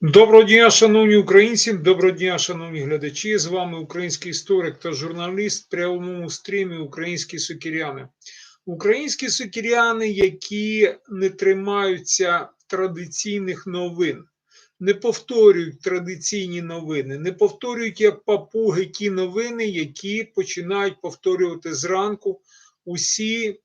Доброго дня, шановні українці, доброго дня, шановні глядачі. З вами український історик та журналіст в прямому стрімі Українські сокіряни. Українські сокіряни, які не тримаються традиційних новин, не повторюють традиційні новини, не повторюють як папуги ті новини, які починають повторювати зранку усі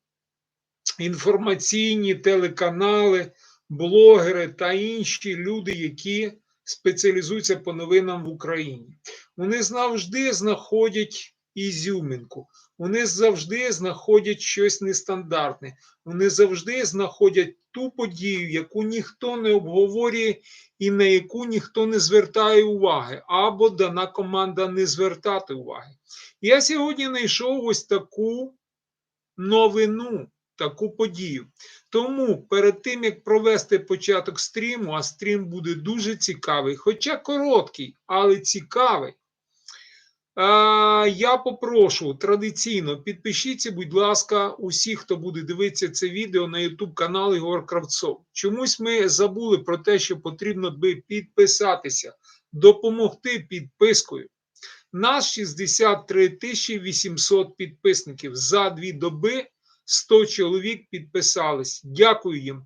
інформаційні телеканали блогери та інші люди, які спеціалізуються по новинам в Україні. Вони завжди знаходять ізюминку, вони завжди знаходять щось нестандартне, вони завжди знаходять ту подію, яку ніхто не обговорює і на яку ніхто не звертає уваги, або дана команда не звертати уваги. Я сьогодні знайшов ось таку новину, таку подію. Тому перед тим як провести початок стріму, а стрім буде дуже цікавий, хоча короткий, але цікавий. Я попрошу традиційно підпишіться, будь ласка, усі, хто буде дивитися це відео на YouTube канал Ігор Кравцов. Чомусь ми забули про те, що потрібно би підписатися, допомогти підпискою. Нас 63 тисячі 800 підписників за дві доби. 100 чоловік підписались. Дякую їм.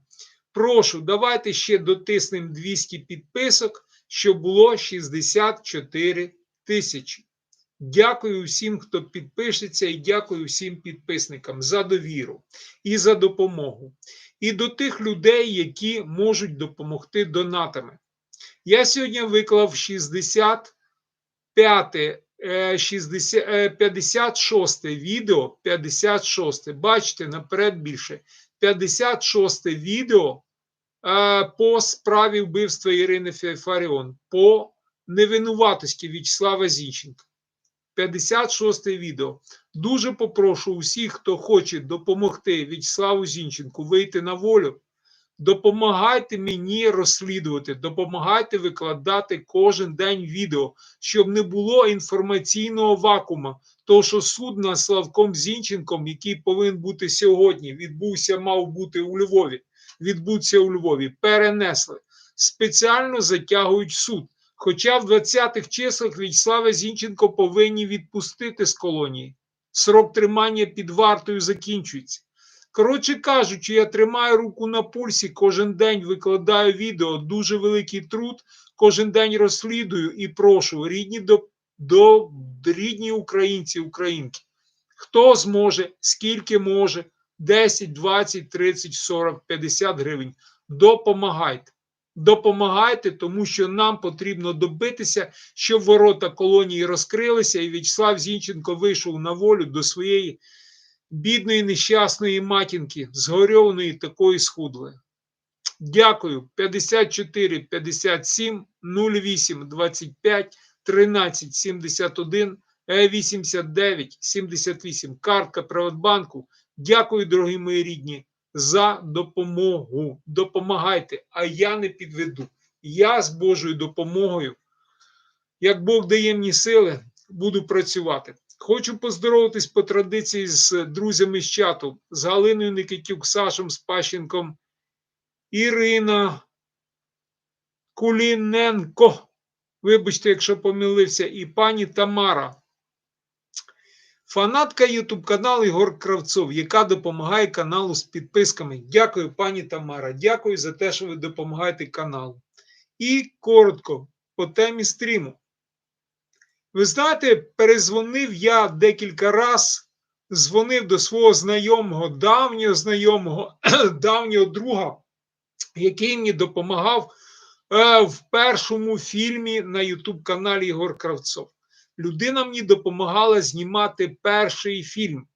Прошу, давайте ще дотиснемо 200 підписок, щоб було 64 тисячі. Дякую всім, хто підпишеться, і дякую всім підписникам за довіру і за допомогу. І до тих людей, які можуть допомогти донатами. Я сьогодні виклав 65 60, е, 56 відео, 56, бачите, наперед більше. 56 відео е, по справі вбивства Ірини Фаріон, по невинуватості В'ячеслава Зінченка. 56 відео. Дуже попрошу усіх, хто хоче допомогти В'ячеславу Зінченку вийти на волю. Допомагайте мені розслідувати, допомагайте викладати кожен день відео, щоб не було інформаційного вакуума. То, що суд над Славком Зінченком, який повинен бути сьогодні, відбувся, мав бути у Львові, відбувся у Львові, перенесли. Спеціально затягують суд. Хоча в 20-х числах В'ячеслава Зінченко повинні відпустити з колонії. Срок тримання під вартою закінчується. Коротше кажучи, я тримаю руку на пульсі, кожен день викладаю відео, дуже великий труд, кожен день розслідую і прошу рідні до, до рідні українці, українки. Хто зможе, скільки може, 10, 20, 30, 40, 50 гривень. Допомагайте. Допомагайте, тому що нам потрібно добитися, щоб ворота колонії розкрилися, і В'ячеслав Зінченко вийшов на волю до своєї бідної нещасної матінки, згорьованої такої схудлої. Дякую. 54 57 08 25 13 71 89 78. Картка Приватбанку. Дякую, дорогі мої рідні, за допомогу. Допомагайте, а я не підведу. Я з Божою допомогою, як Бог дає мені сили, буду працювати. Хочу поздороватись по традиції з друзями з чату, з Галиною Никитюк, Сашем Спащенком, Ірина Куліненко. Вибачте, якщо помилився, і пані Тамара. Фанатка Ютуб каналу Ігор Кравцов, яка допомагає каналу з підписками. Дякую, пані Тамара. Дякую за те, що ви допомагаєте каналу. І коротко по темі стріму. Ви знаєте, перезвонив я декілька разів, дзвонив до свого знайомого, давнього знайомого, давнього друга, який мені допомагав е, в першому фільмі на Ютуб каналі Ігор Кравцов. Людина мені допомагала знімати перший фільм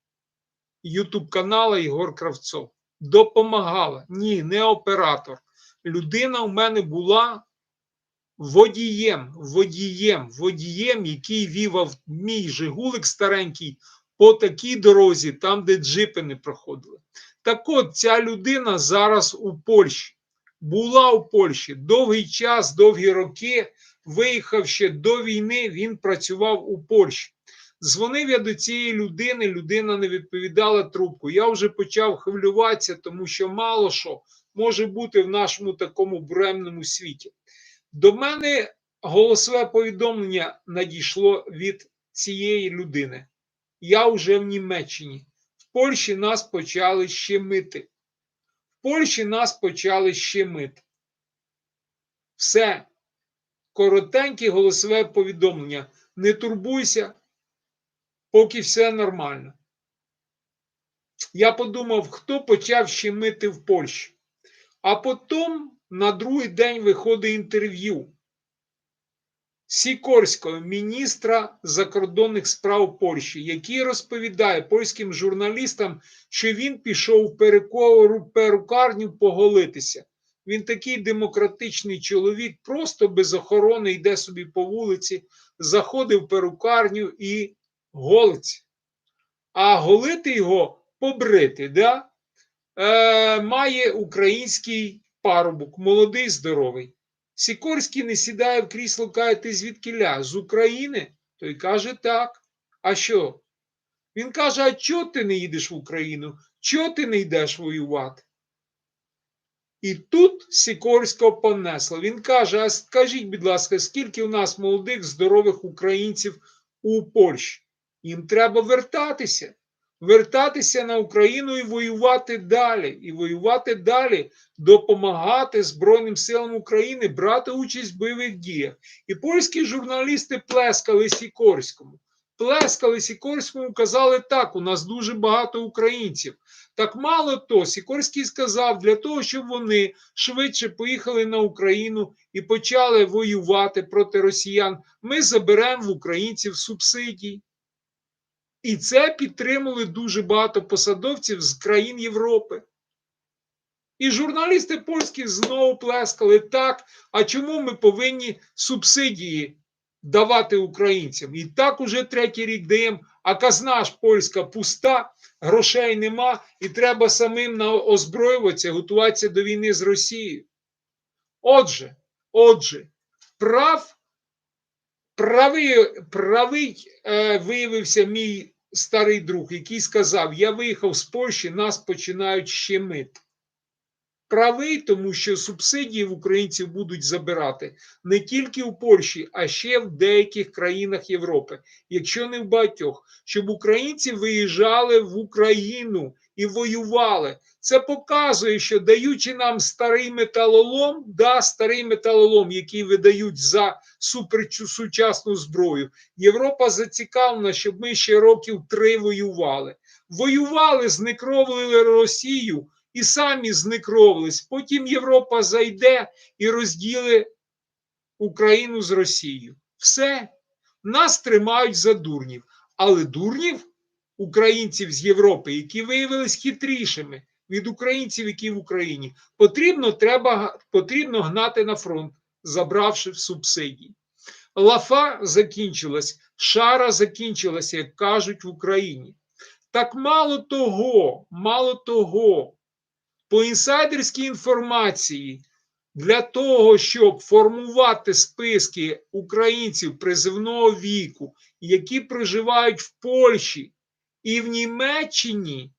Ютуб канала Ігор Кравцов. Допомагала. Ні, не оператор. Людина у мене була водієм, водієм, водієм, який вів мій Жигулик старенький по такій дорозі, там, де джипи не проходили. Так от ця людина зараз у Польщі. Була у Польщі довгий час, довгі роки. Виїхав ще до війни, він працював у Польщі. Дзвонив я до цієї людини, людина не відповідала трубку. Я вже почав хвилюватися, тому що мало що може бути в нашому такому буремному світі. До мене голосове повідомлення надійшло від цієї людини. Я вже в Німеччині. В Польщі нас почали щемити. В Польщі нас почали щемити. Все. Коротеньке голосове повідомлення. Не турбуйся, поки все нормально. Я подумав, хто почав щемити в Польщі. А потім на другий день виходить інтерв'ю Сікорського, міністра закордонних справ Польщі, який розповідає польським журналістам, що він пішов в перекору перукарню поголитися. Він такий демократичний чоловік, просто без охорони йде собі по вулиці, заходив в перукарню і голиться. А голити його побрити, да? е, має український парубок, молодий, здоровий. Сікорський не сідає в крісло, каже, ти звідкиля? З України? Той каже так. А що? Він каже: а чого ти не їдеш в Україну? Чого ти не йдеш воювати? І тут Сікорського понесло. Він каже: а скажіть, будь ласка, скільки у нас молодих, здорових українців у Польщі? Їм треба вертатися. Вертатися на Україну і воювати далі. І воювати далі, допомагати Збройним силам України, брати участь в бойових діях. І польські журналісти плескали Сікорському. Плескали Сікорському, казали так: у нас дуже багато українців. Так мало то, Сікорський сказав, для того, щоб вони швидше поїхали на Україну і почали воювати проти росіян, ми заберемо в українців субсидії. І це підтримали дуже багато посадовців з країн Європи. І журналісти польські знову плескали так. А чому ми повинні субсидії давати українцям? І так уже третій рік даємо, а казна ж польська пуста, грошей нема, і треба самим озброюватися, готуватися до війни з Росією. Отже, отже, прав. Правий правий е, виявився мій старий друг, який сказав: Я виїхав з Польщі, нас починають щемити. Правий, тому що субсидії в українців будуть забирати не тільки у Польщі, а ще в деяких країнах Європи, якщо не в багатьох, щоб українці виїжджали в Україну і воювали. Це показує, що даючи нам старий металолом, да, старий металолом, який видають за суперсучасну зброю, Європа зацікавлена, щоб ми ще років три воювали. Воювали, знекровили Росію і самі зникровились. Потім Європа зайде і розділить Україну з Росією. Все, нас тримають за дурнів, але дурнів українців з Європи, які виявились хитрішими від українців, які в Україні, потрібно треба, потрібно гнати на фронт, забравши в субсидії. Лафа закінчилась, шара закінчилася, як кажуть в Україні. Так мало того, мало того, по інсайдерській інформації, для того, щоб формувати списки українців призивного віку, які проживають в Польщі і в Німеччині,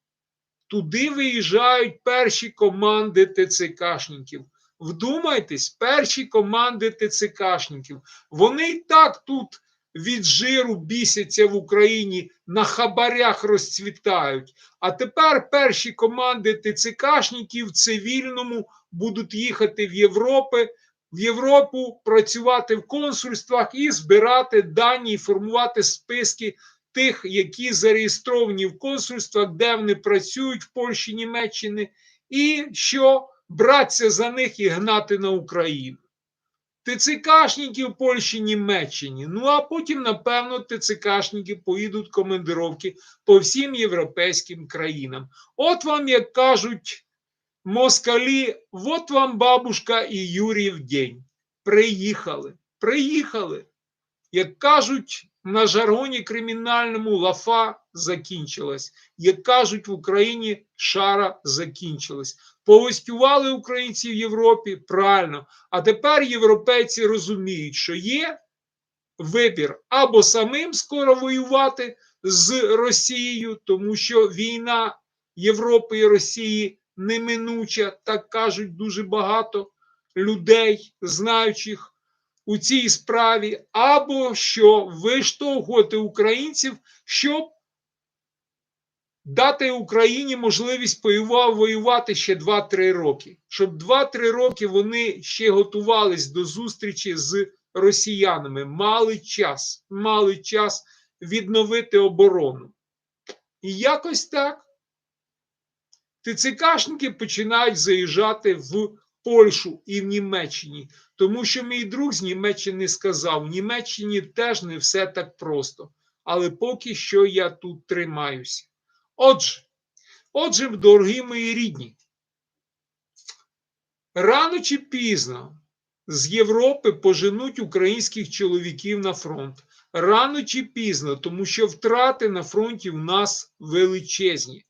туди виїжджають перші команди ТЦКшників. Вдумайтесь, перші команди ТЦКшників. Вони і так тут від жиру бісяться в Україні, на хабарях розцвітають. А тепер перші команди ТЦКшників в цивільному будуть їхати в Європу, в Європу працювати в консульствах і збирати дані, формувати списки тих, які зареєстровані в консульствах, де вони працюють в Польщі, Німеччині, і що братися за них і гнати на Україну. ТЦКшники в Польщі, Німеччині. Ну а потім, напевно, ТЦКшники поїдуть командировки по всім європейським країнам. От вам, як кажуть москалі, от вам бабушка і Юріїв день. Приїхали, приїхали. Як кажуть, на жаргоні кримінальному лафа закінчилась. Як кажуть в Україні, шара закінчилась. Погостювали українці в Європі правильно. А тепер європейці розуміють, що є вибір або самим скоро воювати з Росією, тому що війна Європи і Росії неминуча, так кажуть дуже багато людей, знаючих у цій справі, або що виштовхувати українців, щоб дати Україні можливість воювати ще 2-3 роки, щоб 2-3 роки вони ще готувались до зустрічі з росіянами, мали час, мали час відновити оборону. І якось так. ТЦКшники починають заїжджати в Польщу і в Німеччині, тому що мій друг з Німеччини сказав: в Німеччині теж не все так просто. Але поки що я тут тримаюся. Отже, отже, дорогі мої рідні, рано чи пізно з Європи поженуть українських чоловіків на фронт. Рано чи пізно, тому що втрати на фронті в нас величезні.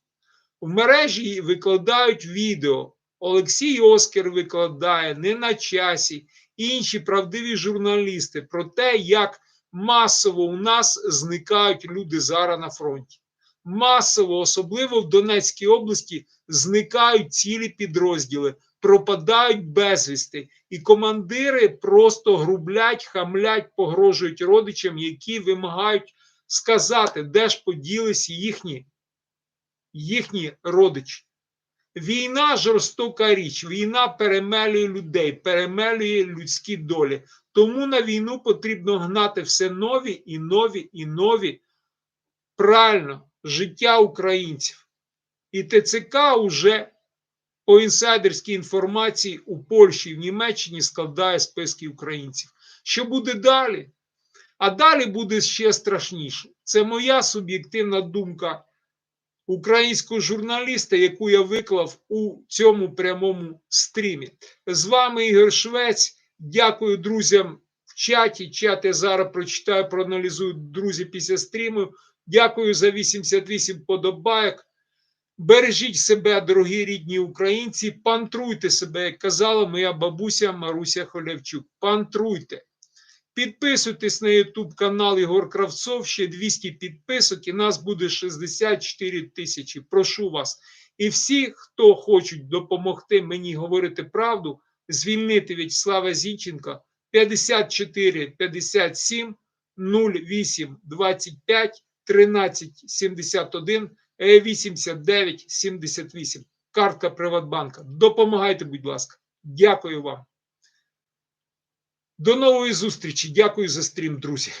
В мережі викладають відео. Олексій Оскар викладає не на часі, інші правдиві журналісти про те, як масово у нас зникають люди зараз на фронті. Масово, особливо в Донецькій області, зникають цілі підрозділи, пропадають безвісти, і командири просто грублять, хамлять, погрожують родичам, які вимагають сказати, де ж поділись їхні, їхні родичі. Війна жорстока річ, війна перемелює людей, перемелює людські долі. Тому на війну потрібно гнати все нові і нові і нові. Правильно, життя українців. І ТЦК уже по інсайдерській інформації у Польщі і в Німеччині складає списки українців. Що буде далі? А далі буде ще страшніше. Це моя суб'єктивна думка українського журналіста, яку я виклав у цьому прямому стрімі. З вами Ігор Швець. Дякую друзям в чаті. Чат я зараз прочитаю, проаналізую друзі після стріму. Дякую за 88 подобайок. Бережіть себе, дорогі рідні українці, пантруйте себе, як казала моя бабуся Маруся Холявчук. Пантруйте. Підписуйтесь на YouTube канал Ігор Кравцов, ще 200 підписок, і нас буде 64 тисячі. Прошу вас. І всі, хто хочуть допомогти мені говорити правду, звільнити В'ячеслава Зінченка 54 57 08 25 13 71 89 78. Картка Приватбанка. Допомагайте, будь ласка. Дякую вам. До нової зустрічі. Дякую за стрім, друзі.